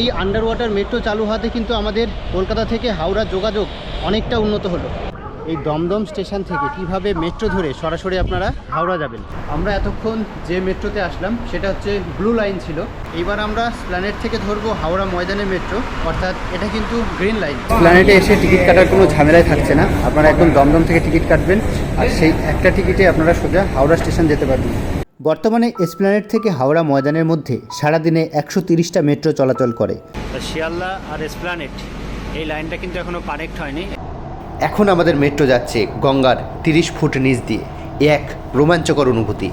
এই under water metro চালু হওয়াতে কিন্তু আমাদের কলকাতা থেকে হাওড়া যোগাযোগ অনেকটা উন্নত হলো। এই দমদম স্টেশন থেকে কীভাবে মেট্রো ধরে সরাসরি আপনারা হাওড়া যাবেন? আমরা এতক্ষণ যে মেট্রোতে আসলাম, সেটা হচ্ছে ব্লু লাইন ছিল। এইবার আমরা প্ল্যানেট থেকে ধরবো হাওড়া ময়দানের মেট্রো অর্থাৎ এটা কিন্তু গ্রিন লাইন প্ল্যানেটে এসে টিকিট কাটার কোনো ঝামেলাই থাকছে না। আপনারা একদম দমদম থেকে টিকিট কাটবেন, আর সেই একটা টিকিটে আপনারা সোজা হাওড়া স্টেশন যেতে পারবেন। বর্তমানে এসপ্ল্যানেট থেকে হাওড়া ময়দানের মধ্যে সারাদিনে একশো তিরিশটা মেট্রো চলাচল করে। শিয়ালদা আর এসপ্লানেট এই লাইনটা কিন্তু এখনও কানেক্ট হয়নি। এখন আমাদের মেট্রো যাচ্ছে গঙ্গার তিরিশ ফুট নিচ দিয়ে। এক রোমাঞ্চকর অনুভূতি।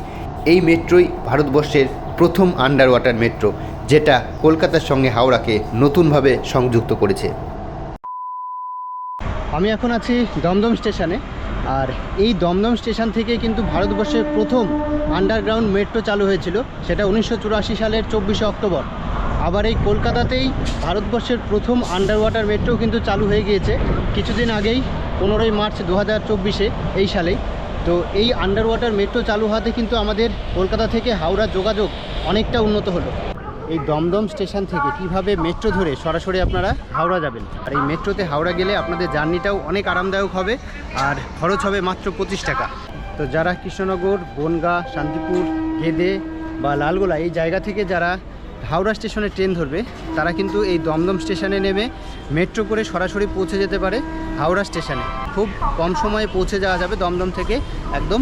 এই মেট্রোই ভারতবর্ষের প্রথম আন্ডার ওয়াটার মেট্রো যেটা কলকাতার সঙ্গে হাওড়াকে নতুনভাবে সংযুক্ত করেছে। আমি এখন আছি দমদম স্টেশনে। আর এই দমদম স্টেশন থেকে কিন্তু ভারতবর্ষের প্রথম আন্ডারগ্রাউন্ড মেট্রো চালু হয়েছিল, সেটা উনিশশো চুরাশি সালের চব্বিশে অক্টোবর। আবার এই কলকাতাতেই ভারতবর্ষের প্রথম আন্ডার ওয়াটার মেট্রো কিন্তু চালু হয়ে গিয়েছে, কিছুদিন আগেই, পনেরোই মার্চ দু হাজার চব্বিশে, এই সালেই। তো এই আন্ডার ওয়াটার মেট্রো চালু হওয়াতে কিন্তু আমাদের কলকাতা থেকে হাওড়া যোগাযোগ অনেকটা উন্নত হলো। এই দমদম স্টেশন থেকে কীভাবে মেট্রো ধরে সরাসরি আপনারা হাওড়া যাবেন? আর এই মেট্রোতে হাওড়া গেলে আপনাদের জার্নিটাও অনেক আরামদায়ক হবে, আর খরচ হবে মাত্র পঁচিশ টাকা। তো যারা কৃষ্ণনগর, বনগা, শান্তিপুর, গেদে বা লালগোলা এই জায়গা থেকে যারা হাওড়া স্টেশনে ট্রেন ধরবে তারা কিন্তু এই দমদম স্টেশনে নেমে মেট্রো করে সরাসরি পৌঁছে যেতে পারে হাওড়া স্টেশনে। খুব কম সময়ে পৌঁছে যাওয়া যাবে দমদম থেকে একদম,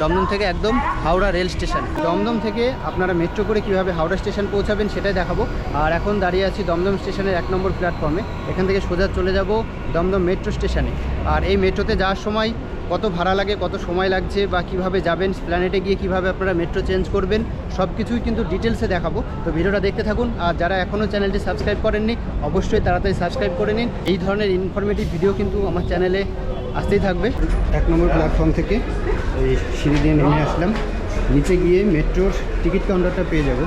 দমদম থেকে একদম হাওড়া রেল স্টেশন। দমদম থেকে আপনারা মেট্রো করে কীভাবে হাওড়া স্টেশন পৌঁছাবেন সেটাই দেখাবো। আর এখন দাঁড়িয়ে আছি দমদম স্টেশনের এক নম্বর প্ল্যাটফর্মে। এখান থেকে সোজা চলে যাব দমদম মেট্রো স্টেশনে। আর এই মেট্রোতে যাওয়ার সময় কত ভাড়া লাগে, কত সময় লাগছে বা কীভাবে যাবেন প্ল্যানেটে গিয়ে কীভাবে আপনারা মেট্রো চেঞ্জ করবেন সব কিছুই কিন্তু ডিটেলসে দেখাবো। তো ভিডিওটা দেখতে থাকুন। আর যারা এখনও চ্যানেলটি সাবস্ক্রাইব করেননি, অবশ্যই তাড়াতাড়ি সাবস্ক্রাইব করে নিন। এই ধরনের ইনফরমেটিভ ভিডিও কিন্তু আমার চ্যানেলে আসতেই থাকবে। এক নম্বর প্ল্যাটফর্ম থেকে এই সিঁড়ি দিয়ে নেমে আসলাম। নিচে গিয়ে মেট্রোর টিকিট কাউন্টারটা পেয়ে যাব।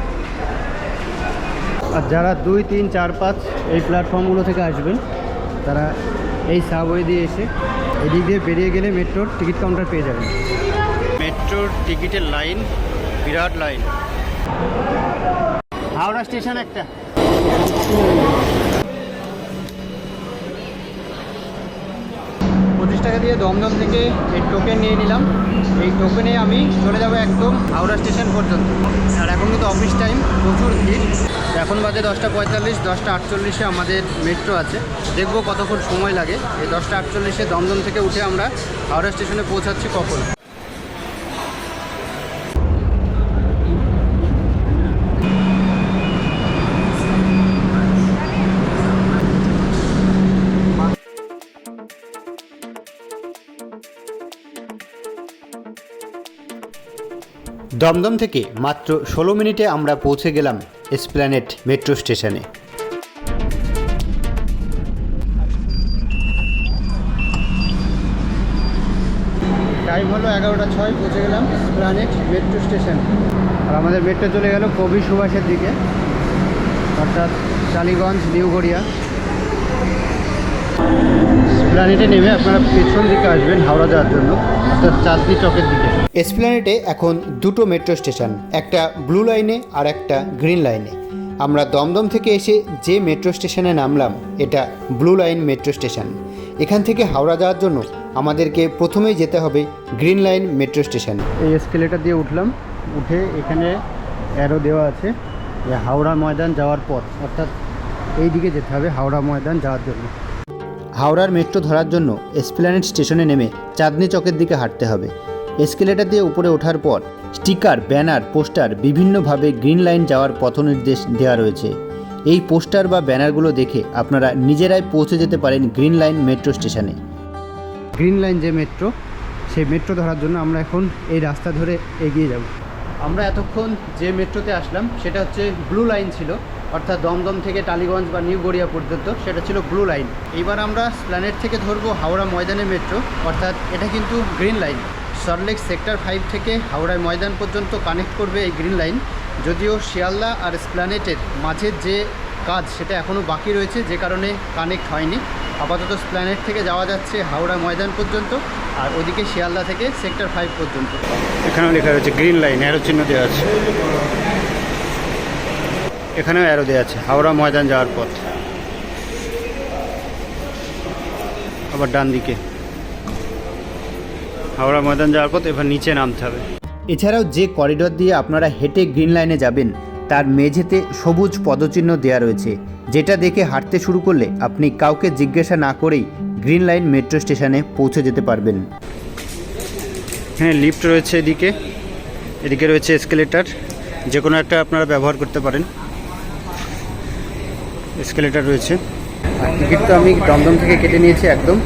আর যারা দুই, তিন, চার, পাঁচ এই প্ল্যাটফর্মগুলো থেকে আসবেন, তারা এই সাবওয়ে দিয়ে এসে এদিক দিয়ে বেরিয়ে গেলে মেট্রোর টিকিট কাউন্টার পেয়ে যাবেন। মেট্রোর টিকিটের লাইন বিরাট লাইন। হাওড়া স্টেশন একটা। পঁচিশ টাকা দিয়ে দমদম থেকে এই টোকেন নিয়ে নিলাম। এই টোকেনে আমি চলে যাব একদম হাওড়া স্টেশন পর্যন্ত। আর এখন কিন্তু অফিস টাইম প্রচুর ভিড়। এখন বাজে দশটা পঁয়তাল্লিশ, দশটা আটচল্লিশে আমাদের মেট্রো আছে। দেখব কতক্ষণ সময় লাগে। এই দশটা আটচল্লিশে দমদম থেকে উঠে আমরা হাওড়া স্টেশনে পৌঁছাচ্ছি কখন? দমদম থেকে মাত্র ষোলো মিনিটে আমরা পৌঁছে গেলাম এসপ্ল্যানেট মেট্রো স্টেশনে। টাইম হলো এগারোটা ছয়, পৌঁছে গেলাম প্ল্যানেট মেট্রো স্টেশন। আর আমাদের মেট্রো চলে গেল কবি সুভাষের দিকে, অর্থাৎ টালিগঞ্জ নিউ গড়িয়া প্ল্যানেটে নেমে আপনারা পেছন দিকে আসবেন হাওড়া যাওয়ার জন্য, অর্থাৎ চাঁদনি চকের দিকে। এসপ্ল্যানেটে এখন দুটো মেট্রো স্টেশন একটা ব্লু লাইনে আর একটা গ্রিন লাইনে। আমরা দমদম থেকে এসে যে মেট্রো স্টেশনে নামলাম এটা ব্লু লাইন মেট্রো স্টেশন। এখান থেকে হাওড়া যাওয়ার জন্য আমাদেরকে প্রথমেই যেতে হবে গ্রিন লাইন মেট্রো স্টেশন। এই এসকেলেটার দিয়ে উঠলাম উঠে এখানে অ্যারো দেওয়া আছে যে হাওড়া ময়দান যাওয়ার পর অর্থাৎ এই দিকে যেতে হবে হাওড়া ময়দান যাওয়ার জন্য। হাওড়ার মেট্রো ধরার জন্য এসপ্ল্যানেড স্টেশনে নেমে চাঁদনি চকের দিকে হাঁটতে হবে। এসকেলেটার দিয়ে উপরে ওঠার পর স্টিকার ব্যানার পোস্টার বিভিন্নভাবে গ্রিন লাইন যাওয়ার পথনির্দেশ দেওয়া রয়েছে। এই পোস্টার বা ব্যানারগুলো দেখে আপনারা নিজেরাই পৌঁছে যেতে পারেন গ্রিন লাইন মেট্রো স্টেশনে। গ্রিন লাইন যে মেট্রো সেই মেট্রো ধরার জন্য আমরা এখন এই রাস্তা ধরে এগিয়ে যাব। আমরা এতক্ষণ যে মেট্রোতে আসলাম সেটা হচ্ছে ব্লু লাইন ছিল অর্থাৎ দমদম থেকে টালিগঞ্জ বা নিউ গড়িয়া পর্যন্ত সেটা ছিল ব্লু লাইন। এইবার আমরা প্ল্যানেট থেকে ধরবো হাওড়া ময়দানের মেট্রো অর্থাৎ এটা কিন্তু green line. Salt Lake sector five থেকে হাওড়ায় ময়দান পর্যন্ত কানেক্ট করবে এই গ্রিন লাইন। যদিও শিয়ালদা আর স্প্ল্যানেটের মাঝের যে কাজ সেটা এখনও বাকি রয়েছে, যে কারণে কানেক্ট হয়নি। আপাতত প্ল্যানেট থেকে যাওয়া যাচ্ছে হাওড়া ময়দান পর্যন্ত আর ওদিকে শিয়ালদা থেকে সেক্টর ফাইভ পর্যন্ত। এখানেও লেখা রয়েছে গ্রিন লাইন, অ্যারো চিহ্ন দেওয়া আছে। এখানেও অ্যারো দেওয়া আছে, হাওড়া ময়দান যাওয়ার পথ। আবার ডান দিকে হাওড়া ময়দান যাওয়ার পথ এবার নিচে নামতে হবে। এছাড়াও যে করিডর দিয়ে আপনারা হেঁটে গ্রিন লাইনে যাবেন তার মেঝেতে সবুজ পদচিহ্ন দেওয়া রয়েছে যেটা দেখে হাঁটতে শুরু করলে আপনি কাউকে জিজ্ঞাসা না করেই গ্রিন লাইন মেট্রো স্টেশনে পৌঁছে যেতে পারবেন। হ্যাঁ লিফট রয়েছে এদিকে। এদিকে রয়েছে এসকেলেটার যে কোনো একটা আপনারা ব্যবহার করতে পারেন। এসকেলেটার রয়েছে। আর টিকিট তো আমি দমদম থেকে কেটে নিয়েছি একদম।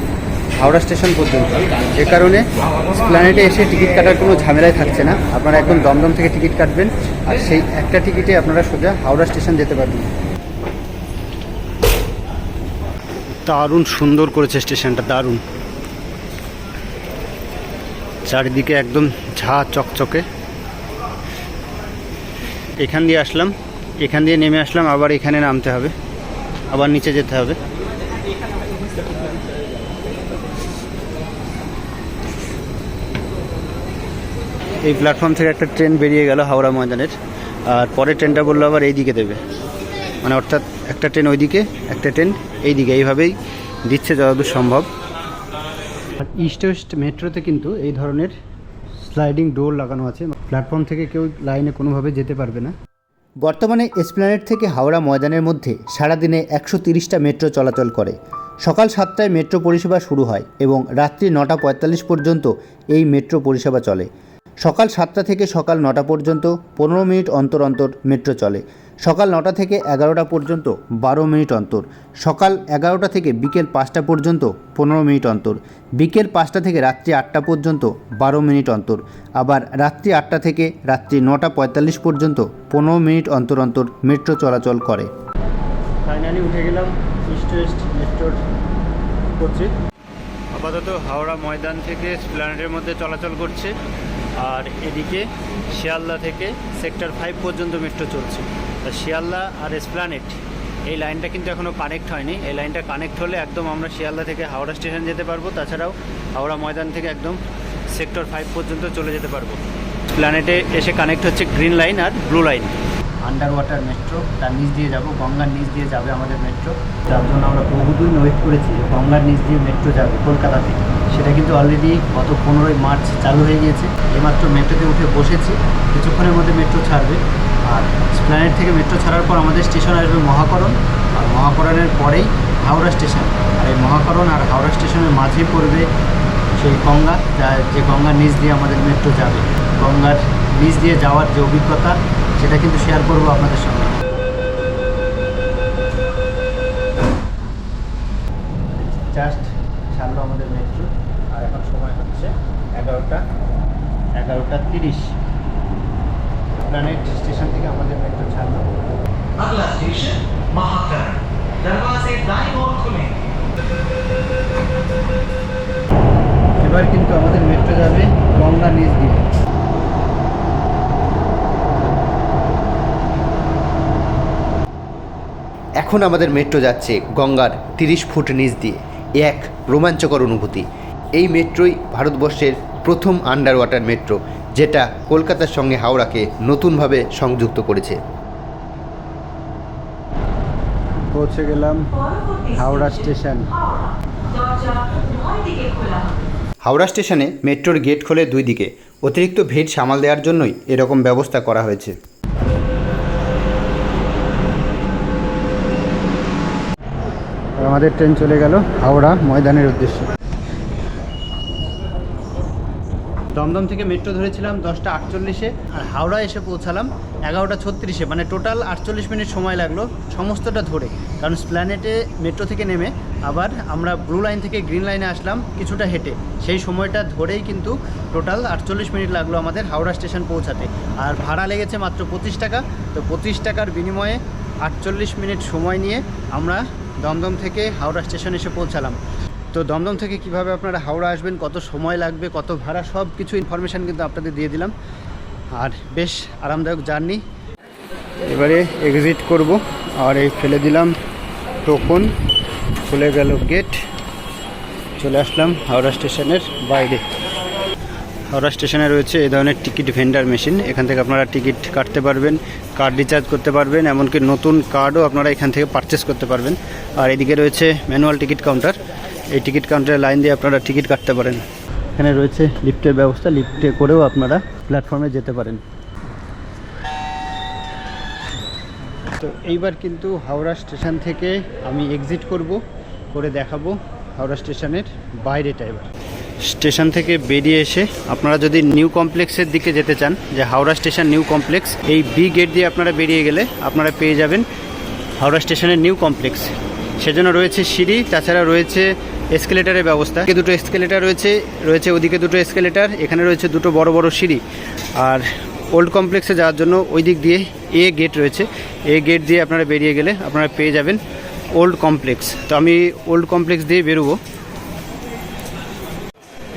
হাওড়া স্টেশন পর্যন্ত। যে কারণে প্ল্যানেটে এসে টিকিট কাটার কোনো ঝামেলাই থাকছে না। আপনারা একদম দমদম থেকে টিকিট কাটবেন। আর সেই একটা টিকিটে আপনারা সোজা হাওড়া স্টেশন যেতে পারবেন। দারুণ সুন্দর করেছে স্টেশনটা, দারুণ। চারিদিকে একদম ঝা চকচকে। এখান দিয়ে আসলাম, এখান দিয়ে নেমে আসলাম, আবার এখানে নামতে হবে, আবার নিচে যেতে হবে। এই প্ল্যাটফর্ম থেকে একটা ট্রেন বেরিয়ে গেল হাওড়া ময়দানের। আর পরের ট্রেনটা বলল আবার এই দিকে দেবে। মানে অর্থাৎ একটা ট্রেন ওইদিকে, একটা ট্রেন এই দিকে এইভাবেই দিচ্ছে যতদূর সম্ভব। আর ইস্ট ওয়েস্ট মেট্রোতে কিন্তু এই ধরনের স্লাইডিং ডোর লাগানো আছে। প্ল্যাটফর্ম থেকে কেউ লাইনে কোনোভাবে যেতে পারবে না। বর্তমানে এসপ্ল্যানেড থেকে হাওড়া ময়দানের মধ্যে সারাদিনে একশো তিরিশটা মেট্রো চলাচল করে। সকাল সাতটায় মেট্রো পরিষেবা শুরু হয় এবং রাত্রি নটা পঁয়তাল্লিশ পর্যন্ত এই মেট্রো পরিষেবা চলে। সকাল সাতটা থেকে সকাল নটা পর্যন্ত পনেরো মিনিট অন্তর অন্তর মেট্রো চলে। সকাল নটা থেকে এগারোটা পর্যন্ত বারো মিনিট অন্তর। সকাল এগারোটা থেকে বিকেল পাঁচটা পর্যন্ত পনেরো মিনিট অন্তর। বিকেল পাঁচটা থেকে রাত্রি আটটা পর্যন্ত বারো মিনিট অন্তর। আবার রাত্রি আটটা থেকে রাত্রি নটা পঁয়তাল্লিশ পর্যন্ত পনেরো মিনিট অন্তর অন্তর মেট্রো চলাচল করে। ফাইনালি উঠে গেলাম ইস্ট ওয়েস্ট মেট্রোর করছে আপাতত হাওড়া ময়দান থেকে স্প্ল্যানেডের মধ্যে চলাচল করছে। আর এদিকে শিয়ালদা থেকে সেক্টর ফাইভ পর্যন্ত মেট্রো চলছে। তা শিয়ালদা আর এসপ্ল্যানেড এই লাইনটা কিন্তু এখনও কানেক্ট হয়নি। এই লাইনটা কানেক্ট হলে একদম আমরা শিয়ালদা থেকে হাওড়া স্টেশন যেতে পারব, তাছাড়াও হাওড়া ময়দান থেকে একদম সেক্টর ফাইভ পর্যন্ত চলে যেতে পারব। প্ল্যানেটে এসে কানেক্ট হচ্ছে গ্রিন লাইন আর blue line under water metro তার নিচ দিয়ে যাব, গঙ্গার নিচ দিয়ে যাবে আমাদের মেট্রো যার জন্য আমরা বহুদিন ওয়েট করেছি গঙ্গার নিচ দিয়ে মেট্রো যাবে কলকাতা থেকে। সেটা কিন্তু অলরেডি গত পনেরোই মার্চ চালু হয়ে গিয়েছে। এইমাত্র মেট্রোতে উঠে বসেছি। কিছুক্ষণের মধ্যে মেট্রো ছাড়বে। আর স্প্ল্যানেট থেকে মেট্রো ছাড়ার পর আমাদের স্টেশন আসবে মহাকরণ। আর মহাকরণের পরেই হাওড়া স্টেশন। আর এই মহাকরণ আর হাওড়া স্টেশনের মাঝে পড়বে সেই গঙ্গা। যা যে গঙ্গার নিচ দিয়ে আমাদের মেট্রো যাবে। গঙ্গার নিচ দিয়ে যাওয়ার যে অভিজ্ঞতা, সেটা কিন্তু শেয়ার করব আপনাদের সঙ্গে। জাস্ট ছাড়লো আমাদের মেট্রো আর এখন সময় হচ্ছে এগারোটা এগারোটা তিরিশ প্ল্যানেট স্টেশন থেকে আমাদের মেট্রো ছাড়লো अगला स्टेशन महाकरण दरवाजे दाईं ओर खुलेंगे এবার কিন্তু আমাদের মেট্রো যাবে গঙ্গা নিচ দিয়ে এখন আমাদের মেট্রো যাচ্ছে গঙ্গার তিরিশ ফুট নিচ দিয়ে এ এক রোমাঞ্চকর অনুভূতি এই মেট্রোই ভারতবর্ষের প্রথম আন্ডার ওয়াটার মেট্রো যেটা কলকাতার সঙ্গে হাওড়াকে নতুনভাবে সংযুক্ত করেছে। পৌঁছে গেলাম হাওড়া স্টেশন। হাওড়া স্টেশনে মেট্রোর গেট খোলে দুই দিকে। অতিরিক্ত ভিড় সামাল দেওয়ার জন্যই এরকম ব্যবস্থা করা হয়েছে। আমাদের ট্রেন চলে গেল হাওড়া ময়দানের উদ্দেশ্যে। দমদম থেকে মেট্রো ধরেছিলাম দশটা আটচল্লিশে, আর হাওড়া এসে পৌঁছালাম এগারোটা ছত্রিশে। মানে টোটাল আটচল্লিশ মিনিট সময় লাগল সমস্তটা ধরে। কারণ স্প্ল্যানেটে মেট্রো থেকে নেমে আবার আমরা ব্লু লাইন থেকে গ্রিন লাইনে আসলাম কিছুটা হেঁটে। সেই সময়টা ধরেই কিন্তু টোটাল আটচল্লিশ মিনিট লাগল আমাদের হাওড়া স্টেশন পৌঁছাতে। আর ভাড়া লেগেছে মাত্র পঁচিশ টাকা। তো পঁচিশ টাকার বিনিময়ে আটচল্লিশ মিনিট সময় নিয়ে আমরা দমদম থেকে হাওড়া স্টেশন এসে পৌঁছালাম। তো দমদম থেকে কীভাবে আপনারা হাওড়া আসবেন, কত সময় লাগবে, কত ভাড়া সব কিছু ইনফরমেশান কিন্তু আপনাদের দিয়ে দিলাম। আর বেশ আরামদায়ক জার্নি। এবারে এক্সিট করব, আর এই ফেলে দিলাম টোকন, খুলে গেল গেট চলে আসলাম হাওড়া স্টেশনের বাইরে। হাওড়া স্টেশনে রয়েছে এই ধরনের টিকিট ভেন্ডার মেশিন, এখান থেকে আপনারা টিকিট কাটতে পারবেন কার্ড রিচার্জ করতে পারবেন, এমনকি নতুন কার্ডও আপনারা এখান থেকে পারচেস করতে পারবেন। আর এদিকে রয়েছে ম্যানুয়াল টিকিট কাউন্টার এই টিকিট কাউন্টারে লাইন দিয়ে আপনারা টিকিট কাটতে পারেন। এখানে রয়েছে লিফটের ব্যবস্থা, লিফটে করেও আপনারা প্ল্যাটফর্মে যেতে পারেন। তো এইবার কিন্তু হাওড়া স্টেশন থেকে আমি এক্সিট করব, করে দেখাবো হাওড়া স্টেশনের বাইরেটা এবার। স্টেশন থেকে বেরিয়ে এসে আপনারা যদি নিউ কমপ্লেক্সের দিকে যেতে চান, যে হাওড়া স্টেশন নিউ কমপ্লেক্স, এই বি গেট দিয়ে আপনারা বেরিয়ে গেলে আপনারা পেয়ে যাবেন হাওড়া স্টেশনের নিউ কমপ্লেক্স। সেজন্য রয়েছে সিঁড়ি, তাছাড়া রয়েছে এসকেলেটারের ব্যবস্থা। দুটো এসকেলেটার রয়েছে রয়েছে ওদিকে দুটো এসকেলেটার এখানে রয়েছে দুটো বড় বড় সিঁড়ি। আর ওল্ড কমপ্লেক্সে যাওয়ার জন্য ওই দিক দিয়ে এ গেট রয়েছে। এ গেট দিয়ে আপনারা বেরিয়ে গেলে আপনারা পেয়ে যাবেন ওল্ড কমপ্লেক্স তো আমি ওল্ড কমপ্লেক্স দিয়ে বেরোবো।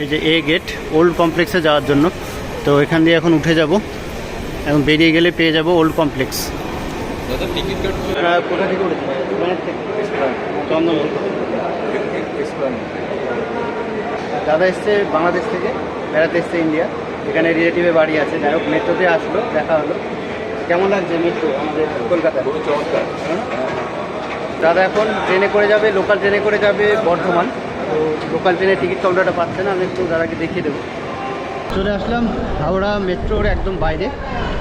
এই যে এ গেট ওল্ড কমপ্লেক্সে যাওয়ার জন্য। তো এখান দিয়ে এখন উঠে যাব। এবং বেরিয়ে গেলে পেয়ে যাব ওল্ড কমপ্লেক্স কোথা থেকে উঠেছে? চন্দন দাদা এসছে বাংলাদেশ থেকে বেড়াতে এসছে ইন্ডিয়া। এখানে রিলেটিভে বাড়ি আছে। যাই হোক মেট্রোতে আসলো দেখা হলো। কেমন লাগছে মেট্রো আমাদের কলকাতায় হ্যাঁ? দাদা এখন ট্রেনে করে যাবে লোকাল ট্রেনে করে যাবে বর্ধমান। তো লোকাল ট্রেনের টিকিট কাউন্টারটা পাচ্ছে না আমি একটু দাদাকে দেখিয়ে দেবো। চলে আসলাম হাওড়া মেট্রোর একদম বাইরে।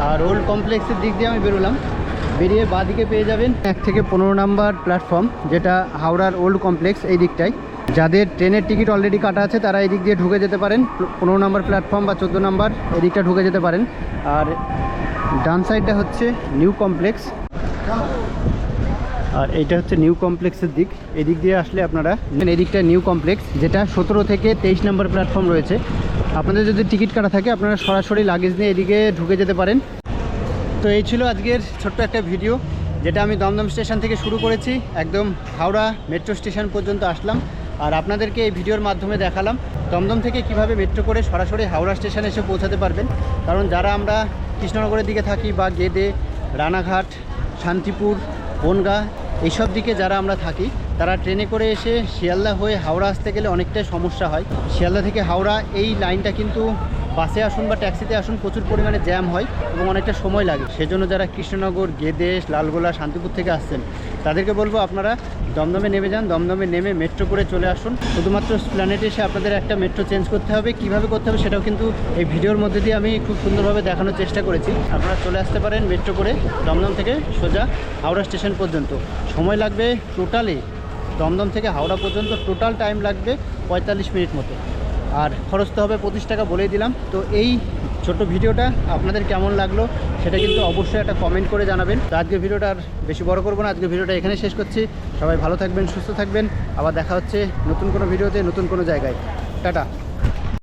আর ওল্ড কমপ্লেক্সের দিক দিয়ে আমি বেরোলাম। বেরিয়ে বাঁদিকে পেয়ে যাবেন এক থেকে পনেরো নাম্বার প্ল্যাটফর্ম যেটা হাওড়ার ওল্ড কমপ্লেক্স এই দিকটায়। যাদের ট্রেনের টিকিট অলরেডি কাটা আছে, তারা এদিক দিয়ে ঢুকে যেতে পারেন। পনেরো নম্বর প্ল্যাটফর্ম বা চোদ্দ নম্বর এদিকটা ঢুকে যেতে পারেন। আর ডান সাইডটা হচ্ছে নিউ কমপ্লেক্স আর এইটা হচ্ছে নিউ কমপ্লেক্সের দিক। এদিক দিয়ে আসলে আপনারা এদিকটা নিউ কমপ্লেক্স যেটা সতেরো থেকে তেইশ নম্বর প্ল্যাটফর্ম রয়েছে। আপনাদের যদি টিকিট কাটা থাকে, আপনারা সরাসরি লাগেজ নিয়ে এদিকে ঢুকে যেতে পারেন। তো এই ছিল আজকের ছোট্ট একটা ভিডিও যেটা আমি দমদম স্টেশন থেকে শুরু করেছি। একদম হাওড়া মেট্রো স্টেশন পর্যন্ত আসলাম। আর আপনাদেরকে এই ভিডিওর মাধ্যমে দেখালাম দমদম থেকে কীভাবে মেট্রো করে সরাসরি হাওড়া স্টেশনে এসে পৌঁছাতে পারবেন। কারণ যারা আমরা কৃষ্ণনগরের দিকে থাকি বা গেদে, রানাঘাট, শান্তিপুর, বনগা এইসব দিকে যারা আমরা থাকি, তারা ট্রেনে করে এসে শিয়ালদা হয়ে হাওড়া আসতে গেলে অনেকটাই সমস্যা হয়। শিয়ালদা থেকে হাওড়া এই লাইনটা কিন্তু বাসে আসুন বা ট্যাক্সিতে আসুন প্রচুর পরিমাণে জ্যাম হয় এবং অনেকটা সময় লাগে। সেজন্য যারা কৃষ্ণনগর, গেদে, লালগোলা, শান্তিপুর থেকে আসছেন, তাদেরকে বলব আপনারা দমদমে নেমে যান, দমদমে নেমে মেট্রো করে চলে আসুন। শুধুমাত্র প্ল্যানেটে এসে আপনাদের একটা মেট্রো চেঞ্জ করতে হবে, কীভাবে করতে হবে সেটাও কিন্তু এই ভিডিওর মধ্যে দিয়ে আমি খুব সুন্দরভাবে দেখানোর চেষ্টা করেছি। আপনারা চলে আসতে পারেন মেট্রো করে দমদম থেকে সোজা হাওড়া স্টেশন পর্যন্ত। সময় লাগবে টোটালি দমদম থেকে হাওড়া পর্যন্ত টোটাল টাইম লাগবে পঁয়তাল্লিশ মিনিট মতো। আর খরচ তো হবে পঁচিশ টাকা বলেই দিলাম। তো এই ছোট ভিডিওটা আপনাদের কেমন লাগল সেটা কিন্তু অবশ্যই একটা কমেন্ট করে জানাবেন। তো আজকে ভিডিওটা আর বেশি বড় করব না আজকে ভিডিওটা এখানে শেষ করছি। সবাই ভালো থাকবেন, সুস্থ থাকবেন। আবার দেখা হচ্ছে নতুন কোনো ভিডিওতে, নতুন কোনো জায়গায়। টাটা।